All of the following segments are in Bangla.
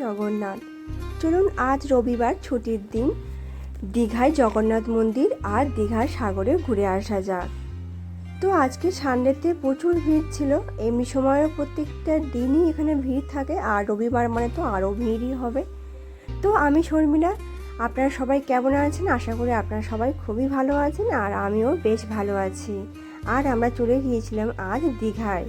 জগন্নাথ। চলুন আজ রবিবার ছুটির দিন দীঘায় জগন্নাথ মন্দির আর দীঘার সাগরে ঘুরে আসা যাক। তো আজকে সানডেতে প্রচুর ভিড় ছিল, এমনি সময়ও প্রত্যেকটা দিনই এখানে ভিড় থাকে, আর রবিবার মানে তো আরও ভিড়ই হবে। তো আমি শর্মিলা, আপনারা সবাই কেমন আছেন? আশা করি আপনারা সবাই খুবই ভালো আছেন, আর আমিও বেশ ভালো আছি। আর আমরা চলে গিয়েছিলাম আজ দীঘায়।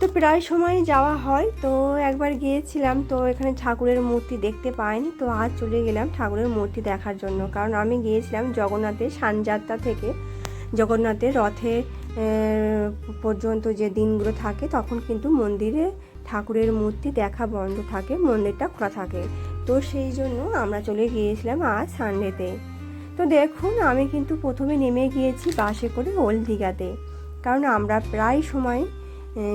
তো প্রায় সময় যাওয়া হয়। তো একবার গিয়েছিলাম, তো এখানে ঠাকুরের মূর্তি দেখতে পাইনি। তো আজ চলে গেলাম ঠাকুরের মূর্তি দেখার জন্য। কারণ আমি গিয়েছিলাম জগন্নাথের সানযাত্রা থেকে। জগন্নাথের রথে পর্যন্ত যে দিনগুলো থাকে, তখন কিন্তু মন্দিরে ঠাকুরের মূর্তি দেখা বন্ধ থাকে, মন্দিরটা খোলা থাকে। তো সেই জন্য আমরা চলে গিয়েছিলাম আজ সানডেতে। তো দেখুন, আমি কিন্তু প্রথমে নেমে গিয়েছি বাসে করে ওল্ড দীঘাতে কারণ আমরা প্রায় সময়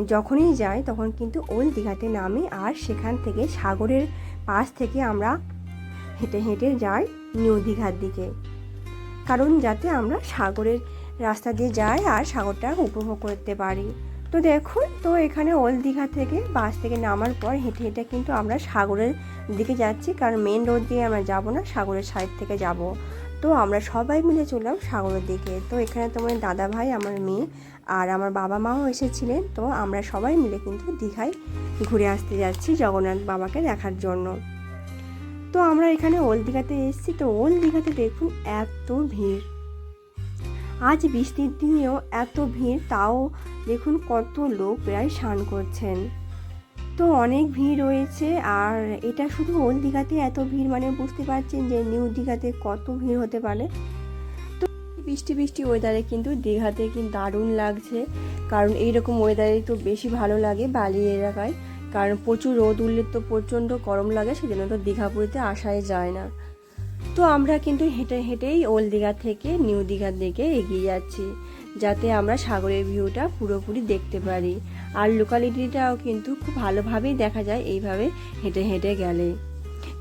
যখনই যাই, তখন কিন্তু ওল্ড দীঘাতে নামি আর সেখান থেকে সাগরের পাশ থেকে আমরা হেঁটে হেঁটে যাই নিউ দীঘার দিকে। কারণ যাতে আমরা সাগরের রাস্তা দিয়ে যাই আর সাগরটা উপভোগ করতে পারি। তো দেখুন, তো এখানে ওল্ড দীঘা থেকে বাস থেকে নামার পর হেঁটে হেঁটে কিন্তু আমরা সাগরের দিকে যাচ্ছি। কারণ মেন রোড দিয়ে আমরা যাব না, সাগরের সাইড থেকে যাব। তো আমরা সবাই মিলে চললাম সাগরের দিকে। তো এখানে তোমার দাদা ভাই, আমার মেয়ে আর আমার বাবা মাও এসেছিলেন। তো আমরা সবাই মিলে কিন্তু দীঘায় ঘুরে আসতে যাচ্ছি জগন্নাথ বাবাকে দেখার জন্য। তো আমরা এখানে ওল্ড দীঘাতে এসেছি। তো ওল্ড দীঘাতে দেখুন এত ভিড়। আজ বৃষ্টির দিনেও এত ভিড়, তাও দেখুন কত লোক প্রায় স্নান করছেন। তো অনেক ভিড় রয়েছে, আর এটা শুধু ওল্ড দীঘাতে এত ভিড় মানে বুঝতে পারছেন যে নিউ দীঘাতে কত ভিড় হতে পারে। তো বৃষ্টি বৃষ্টি ওয়েদারে কিন্তু দীঘাতে কিন্তু দারুণ লাগছে, কারণ এইরকম ওয়েদারে তো বেশি ভালো লাগে বালি এলাকায়, কারণ প্রচুর রোদ উঠলে তো প্রচণ্ড গরম লাগে, সেজন্য তো দীঘাপুরিতে আসাই যায় না। তো আমরা কিন্তু হেঁটে, হেঁটেই ওল্ড দীঘা থেকে নিউ দীঘার দিকে এগিয়ে যাচ্ছি। যাতে আমরা সাগরের ভিউটা পুরোপুরি দেখতে পারি। আর লোকালিটিটাও কিন্তু খুব ভালোভাবেই দেখা যায় এইভাবে হেঁটে হেঁটে গেলে।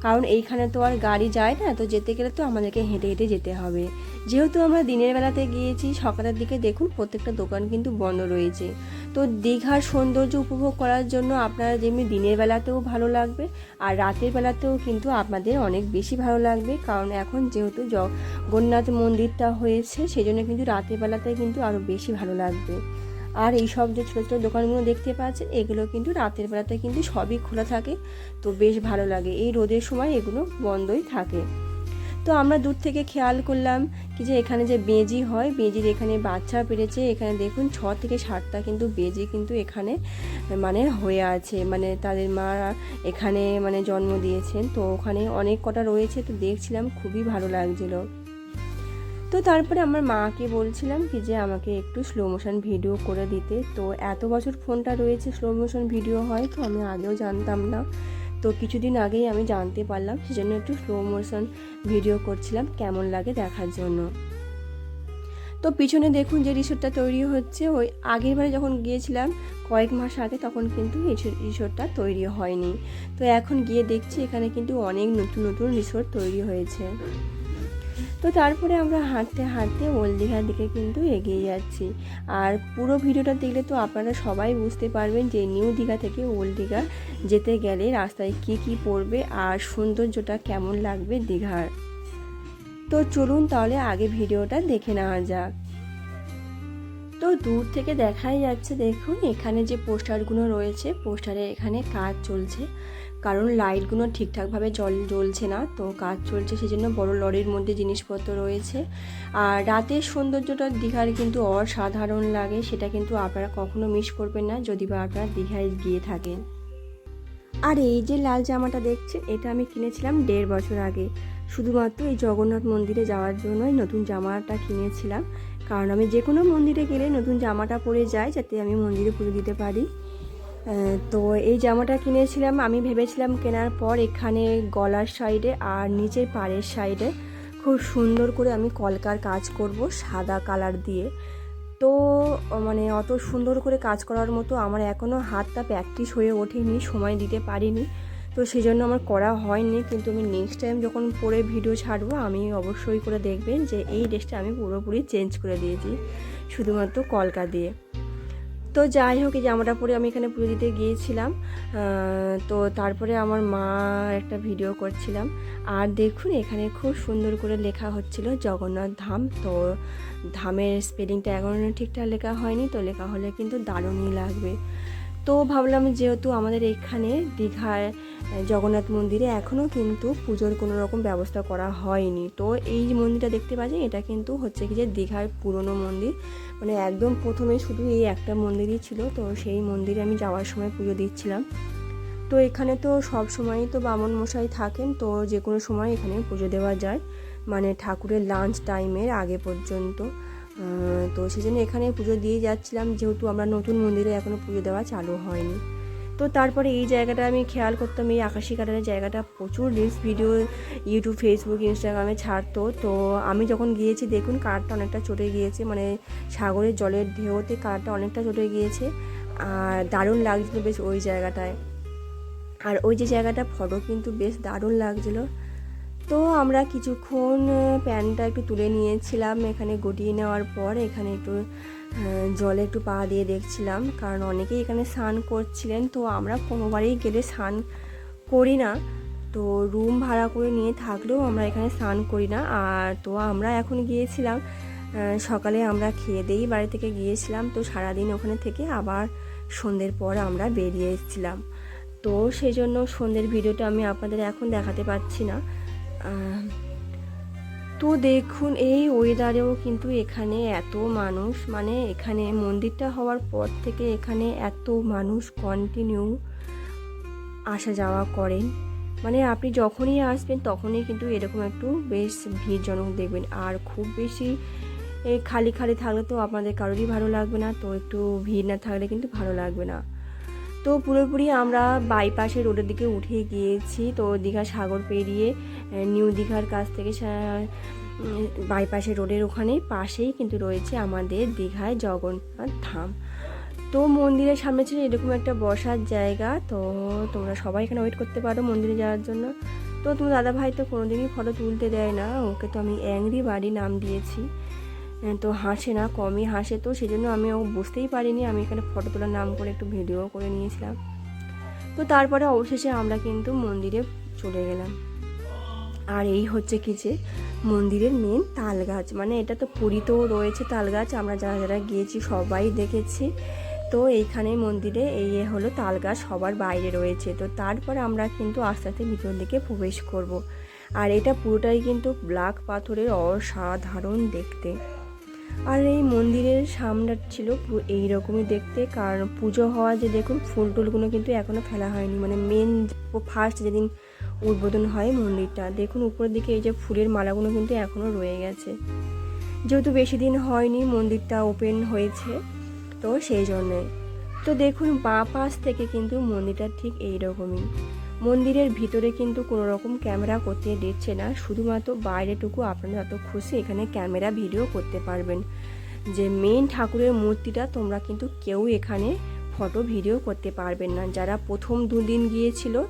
কারণ এইখানে তো আর গাড়ি যায় না, তো যেতে গেলে তো আমাদেরকে হেঁটে হেঁটে যেতে হবে। যেহেতু আমরা দিনের বেলাতে গিয়েছি, সকালের দিকে দেখুন প্রত্যেকটা দোকান কিন্তু বন্ধ রয়েছে। তো দীঘার সৌন্দর্য উপভোগ করার জন্য আপনারা যেমনি দিনের বেলাতেও ভালো লাগবে, আর রাতের বেলাতেও কিন্তু আপনাদের অনেক বেশি ভালো লাগবে। কারণ এখন যেহেতু জগন্নাথ মন্দিরটা হয়েছে সেই জন্য কিন্তু রাতের বেলাতে কিন্তু আরও বেশি ভালো লাগবে। আর এই সব যে ছোটো ছোটো দোকানগুলো দেখতে পাচ্ছেন, এগুলো কিন্তু রাতের বেলাতে কিন্তু সবই খোলা থাকে, তো বেশ ভালো লাগে। এই রোদের সময় এগুলো বন্ধই থাকে। তো আমরা দূর থেকে খেয়াল করলাম কি যে এখানে যে বেজি হয়, বেজির এখানে বাচ্চা পেরেছে, এখানে দেখুন ছ থেকে সাতটা কিন্তু বেজি কিন্তু এখানে মানে হয়ে আছে মানে তাদের মা এখানে মানে জন্ম দিয়েছেন, তো ওখানে অনেক কটা রয়েছে, তো দেখছিলাম খুবই ভালো লাগছিল। তো তারপরে আমার মাকে বলছিলাম কি যে আমাকে একটু স্লো মোশন ভিডিও করে দিতে, তো এত বছর ফোনটা রয়েছে স্লো মোশন ভিডিও হয়, তো আমি আগেও জানতাম না। তো কিছুদিন আগেই আমি জানতে পারলাম, সেজন্য একটু স্লো মোশন ভিডিও করছিলাম, কেমন লাগে দেখার জন্য। তো পিছনে দেখুন যে রিসোর্টটা তৈরি হচ্ছে, ওই আগের বারে যখন গিয়েছিলাম কয়েক মাস আগে, তখন কিন্তু এই রিসোর্টটা তৈরি হয়নি। তো এখন গিয়ে দেখছি এখানে কিন্তু অনেক নতুন নতুন রিসোর্ট তৈরি হয়েছে। তো তারপরে আমরা হাঁটতে হাঁটতে ওল্ড দীঘার দিকে কিন্তু এগিয়ে যাচ্ছি। আর পুরো ভিডিওটা দেখলে তো আপনারা সবাই বুঝতে পারবেন যে নিউ দীঘা থেকে ওল্ড দীঘা যেতে গেলে রাস্তায় কি কি পড়বে আর সৌন্দর্যটা কেমন লাগবে দীঘার। তো চলুন তাহলে আগে ভিডিওটা দেখে নেওয়া যাক। তো দূর থেকে দেখাই যাচ্ছে, দেখুন এখানে যে পোস্টারগুলো রয়েছে, পোস্টারে এখানে কাজ চলছে। কারণ লাইটগুলো ঠিকঠাকভাবে জল জ্বলছে না, তো কাজ চলছে সেই জন্য বড়ো লরির মধ্যে জিনিসপত্র রয়েছে। আর রাতের সৌন্দর্যটা দীঘার কিন্তু অসাধারণ লাগে, সেটা কিন্তু আপনারা কখনো মিস করবেন না, যদি বা আপনারা দীঘায় গিয়ে থাকেন। আর এই যে লাল জামাটা দেখছেন, এটা আমি কিনেছিলাম দেড় বছর আগে। শুধুমাত্র এই জগন্নাথ মন্দিরে যাওয়ার জন্যই নতুন জামাটা কিনেছিলাম। কারণ আমি যে কোনো মন্দিরে গেলে নতুন জামাটা পরে যাই, যাতে আমি মন্দিরে পুজো দিতে পারি। তো এই জামাটা কিনেছিলাম, আমি ভেবেছিলাম কেনার পর এখানে গলার সাইডে আর নিচের পাড়ের সাইডে খুব সুন্দর করে আমি কলকার কাজ করব সাদা কালার দিয়ে। তো মানে অত সুন্দর করে কাজ করার মতো আমার এখনও হাতটা প্র্যাকটিস হয়ে ওঠেনি, সময় দিতে পারিনি। তো সেই জন্য আমার করা হয়নি, কিন্তু আমি নেক্সট টাইম যখন পরে ভিডিও ছাড়বো, আমি অবশ্যই করে দেখবেন যে এই ড্রেসটা আমি পুরোপুরি চেঞ্জ করে দিয়েছি, শুধুমাত্র কলকা দিয়ে। তো যাই হোক, এই জামাটা পরে আমি এখানে পুজো দিতে গিয়েছিলাম তো তারপরে আমার মা একটা ভিডিও করছিলাম। আর দেখুন, এখানে খুব সুন্দর করে লেখা হচ্ছিল জগন্নাথ ধাম। তো ধামের স্পেলিংটা এখনও ঠিকঠাক লেখা হয়নি, তো লেখা হলে কিন্তু দারুণই লাগবে। তো ভাবলাম যেহেতু আমাদের এখানে দীঘার জগন্নাথ মন্দিরে এখনও কিন্তু পুজোর কোনো রকম ব্যবস্থা করা হয়নি। তো এই মন্দিরটা দেখতে পাচ্ছেন, এটা কিন্তু হচ্ছে কি যে দীঘার পুরনো মন্দির। মানে একদম প্রথমে শুধু এই একটা মন্দিরই ছিল, তো সেই মন্দিরে আমি যাওয়ার সময় পুজো দিচ্ছিলাম। তো এখানে তো সব সময়ই তো বামন মশাই থাকেন, তো যে কোনো সময় এখানে পুজো দেওয়া যায়। মানে ঠাকুরের লাঞ্চ টাইমের আগে পর্যন্ত। তো সেই জন্য এখানে পুজো দিয়ে যাচ্ছিলাম। যেহেতু আমরা নতুন মন্দিরে এখনও পুজো দেওয়া চালু হয়নি। তো তারপরে এই জায়গাটা আমি খেয়াল করতাম, এই আকাশি কাটারের জায়গাটা প্রচুর রিলস ভিডিও ইউটিউব ফেসবুক ইনস্টাগ্রামে ছাড়তো। তো আমি যখন গিয়েছি, দেখুন কারটা অনেকটা চটে গিয়েছে। মানে সাগরের জলের ঢেউতে কারটা অনেকটা চটে গিয়েছে। আর দারুণ লাগছিল বেশ ওই জায়গাটায়। আর ওই যে জায়গাটা ফটো কিন্তু বেশ দারুণ লাগছিল। তো আমরা কিছুক্ষণ আহ, প্যান্টটা একটু তুলে নিয়েছিলাম এখানে গটিয়ে নেওয়ার পর এখানে একটু জলে একটু পা দিয়ে দেখছিলাম কারণ অনেকেই এখানে স্নান করছিলেন তো আমরা কোনোবারই গেলে স্নান করি না। তো রুম ভাড়া করে নিয়ে থাকলেও আমরা এখানে স্নান করি না আর তো আমরা এখন গিয়েছিলাম সকালে আমরা খেয়ে দিয়েই বাড়ি থেকে গিয়েছিলাম তো সারাদিন ওখানে থেকে আবার সন্ধ্যের পর আমরা বেরিয়ে এসেছিলাম তো সেই জন্য সন্ধ্যের ভিডিওটা আমি আপনাদের এখন দেখাতে পারছি না। তো দেখুন এই ওয়েদারেও কিন্তু এখানে এত মানুষ মানে এখানে মন্দিরটা হওয়ার পর থেকে এখানে এত মানুষ কন্টিনিউ আসা যাওয়া করেন। মানে আপনি যখনই আসবেন তখনই কিন্তু এরকম একটু বেশ ভিড়জনক দেখবেন। আর খুব বেশি এ, খালি খালি থাকলে তো আপনাদের কারোরই ভালো লাগবে না তো একটু ভিড় না থাকলে কিন্তু ভালো লাগবে না। তো পুরোপুরি আমরা বাইপাসের রোডের দিকে উঠে গিয়েছি তো দীঘা সাগর পেরিয়ে নিউ দীঘার কাছ থেকে বাইপাসে রোডের ওখানে পাশেই কিন্তু রয়েছে আমাদের দীঘায় জগন্নাথ ধাম। তো মন্দিরের সামনে ছিল এরকম একটা বসার জায়গা, তো তোমরা সবাই এখানে ওয়েট করতে পারো মন্দিরে যাওয়ার জন্য। তো তোমার দাদা ভাই তো কোনোদিনই ফটো তুলতে দেয় না, ওকে তো আমি অ্যাংরি বাড়ি নাম দিয়েছি। তো হাসে না, কমই হাসে, তো সেই জন্য আমি ও বুঝতেই পারিনি, আমি এখানে ফটো তোলার নাম করে একটু ভিডিও করে নিয়েছিলাম। তো তারপরে অবশেষে আমরা কিন্তু মন্দিরে চলে গেলাম। আর এই হচ্ছে কি যে মন্দিরের মেন তাল গাছ মানে এটা তো পুরীতেও রয়েছে তাল গাছ আমরা যারা যারা গিয়েছি সবাই দেখেছি। তো এইখানে মন্দিরে এই হলো তাল গাছ সবার বাইরে রয়েছে। তো তারপর আমরা কিন্তু আস্তে আস্তে ভিতর দিকে প্রবেশ করব। আর এটা পুরোটাই কিন্তু ব্ল্যাক পাথরের অসাধারণ দেখতে। আর এই মন্দিরের সামনে ছিল পুরো এইরকমই দেখতে। কারণ পুজো হওয়া যে দেখুন, ফুল টুলগুলো কিন্তু এখনও ফেলা হয়নি। মানে মেন ফার্স্ট যেদিন উদ্বোধন হয় মন্দিরটা। দেখুন, উপরের দিকে এই যে ফুলের মালাগুলো কিন্তু এখনও রয়ে গেছে। যেহেতু বেশি দিন হয়নি মন্দিরটা ওপেন হয়েছে, তো সেই জন্যে। তো দেখুন, বাঁ পাশ থেকে কিন্তু মন্দিরটা ঠিক এই রকমই মন্দিরের ভিতরে কিন্তু কোনো রকম ক্যামেরা করতে দিচ্ছে না। শুধুমাত্র বাইরেটুকু আপনারা যত খুশি এখানে ক্যামেরা, ভিডিও করতে পারবেন। যে মেন ঠাকুরের মূর্তিটা তোমরা কিন্তু কেউ এখানে ফটো ভিডিও করতে পারবেন না। যারা প্রথম দুদিন গিয়েছিল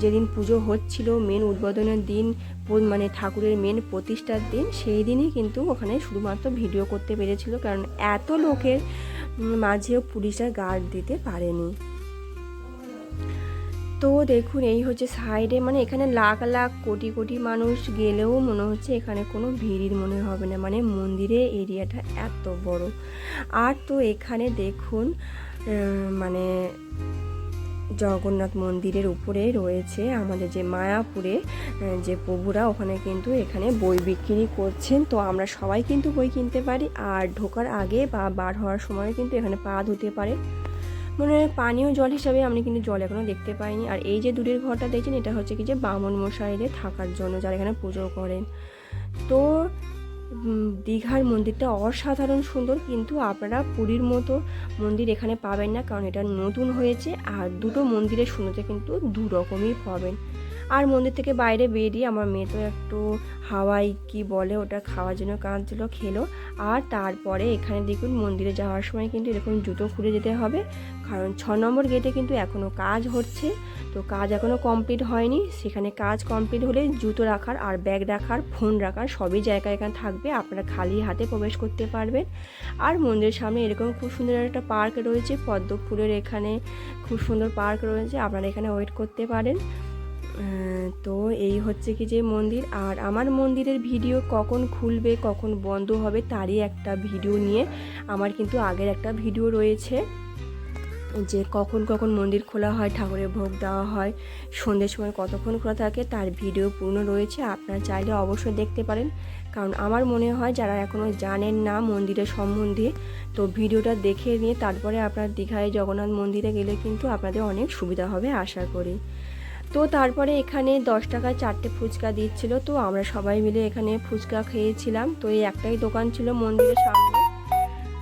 যেদিন পুজো হচ্ছিল মেন উদ্বোধনের দিন মানে ঠাকুরের মেন প্রতিষ্ঠার দিন, সেই দিনই কিন্তু ওখানে শুধুমাত্র ভিডিও করতে পেরেছিল, কারণ এত লোকের মাঝেও পুলিশরা গার্ড দিতে পারেনি। তো দেখুন, এই হচ্ছে সাইডে মানে এখানে লাখ লাখ, কোটি কোটি মানুষ গেলেও মনে হচ্ছে এখানে কোনো ভিড় মনে হবে না মানে মন্দিরের এরিয়াটা এত বড়। আর তো এখানে দেখুন মানে জগন্নাথ মন্দিরের উপরে রয়েছে আমাদের যে মায়াপুরে যে প্রভুরা, ওখানে কিন্তু এখানে বই বিক্রি করছেন। তো আমরা সবাই কিন্তু বই কিনতে পারি আর ঢোকার আগে বা বার হওয়ার সময় কিন্তু এখানে পা ধুতে পারে। মানে পানীয় জল হিসাবে আমি কিন্তু জল এখনও দেখতে পাইনি। আর এই যে দূরের ঘরটা দেখছেন, এটা হচ্ছে কি যে বামন মশাইদের থাকার জন্য যারা এখানে পুজো করেন। তো দীঘার মন্দিরটা অসাধারণ সুন্দর, কিন্তু আপনারা পুরীর মতো মন্দির এখানে পাবেন না, কারণ এটা নতুন হয়েছে, আর দুটো মন্দিরের শুনেতে কিন্তু দু রকমই পাবেন। আর মন্দির থেকে বাইরে বেরিয়ে আমার মেয়ে তো একটু হাওয়াই, কি বলে, ওটা খাওয়ার জন্য কাঁদছিল, খেলো। আর তারপরে এখানে দেখুন মন্দিরে যাওয়ার সময় কিন্তু এরকম জুতো খুলে যেতে হবে। কারণ ছ নম্বর গেটে কিন্তু এখনও কাজ হচ্ছে। তো কাজ এখনও কমপ্লিট হয়নি। সেখানে কাজ কমপ্লিট হলে জুতো রাখার আর ব্যাগ রাখার ফোন রাখার সবই জায়গা এখানে থাকবে। আপনারা খালি হাতে প্রবেশ করতে পারবেন। আর মন্দিরের সামনে এরকম খুব সুন্দর একটা পার্ক রয়েছে। পদ্ম ফুলের এখানে খুব সুন্দর পার্ক রয়েছে। আপনারা এখানে ওয়েট করতে পারেন। তো এই হচ্ছে কি যে মন্দির। আর আমার মন্দিরের ভিডিও কখন খুলবে, কখন বন্ধ হবে তারই একটা ভিডিও নিয়ে আমার কিন্তু আগের একটা ভিডিও রয়েছে। যে কখন কখন মন্দির খোলা হয়, ঠাকুরের ভোগ দেওয়া হয়, সন্ধ্যের সময় কতক্ষণ খোলা থাকে তার ভিডিও পূর্ণ রয়েছে। আপনারা চাইলে অবশ্যই দেখতে পারেন। কারণ আমার মনে হয় যারা এখনও জানেন না মন্দিরের সম্বন্ধে, তো ভিডিওটা দেখে নিয়ে তারপরে আপনার দীঘায় জগন্নাথ মন্দিরে গেলে কিন্তু আপনাদের অনেক সুবিধা হবে আশা করি। তো তারপরে এখানে দশ টাকায় চারটে ফুচকা দিচ্ছিল তো আমরা সবাই মিলে এখানে ফুচকা খেয়েছিলাম। তো এই একটাই দোকান ছিল মন্দিরের সামনে।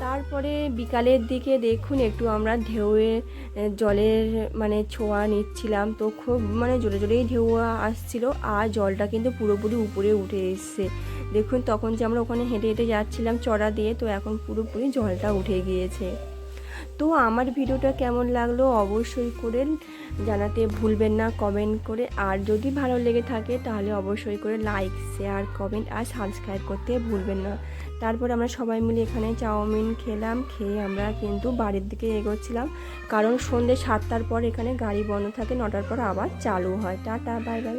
তারপরে বিকালের দিকে দেখুন একটু আমরা ঢেউয়ে এ, জলের মানে ছোঁয়া নিচ্ছিলাম। তো খুব মানে জোরে জোরেই ঢেউ আসছিল আর জলটা কিন্তু পুরোপুরি উপরে উঠে এসছে। দেখুন তখন যে আমরা ওখানে হেঁটে হেঁটে যাচ্ছিলাম চড়া দিয়ে তো এখন পুরোপুরি জলটা উঠে গিয়েছে। তো আমার ভিডিওটা কেমন লাগল অবশ্যই করে জানাতে ভুলবেন না কমেন্ট করে। আর যদি ভালো লেগে থাকে তাহলে অবশ্যই করে লাইক শেয়ার কমেন্ট আর সাবস্ক্রাইব করতে ভুলবেন না। তারপর আমরা সবাই মিলে এখানে চাউমিন খেলাম, খেয়ে আমরা কিন্তু বাড়ির দিকে এগোচ্ছিলাম। কারণ সন্ধ্যে সাতটার পর এখানে গাড়ি বন্ধ থাকে, নটার পর আবার চালু হয়। Tata bye bye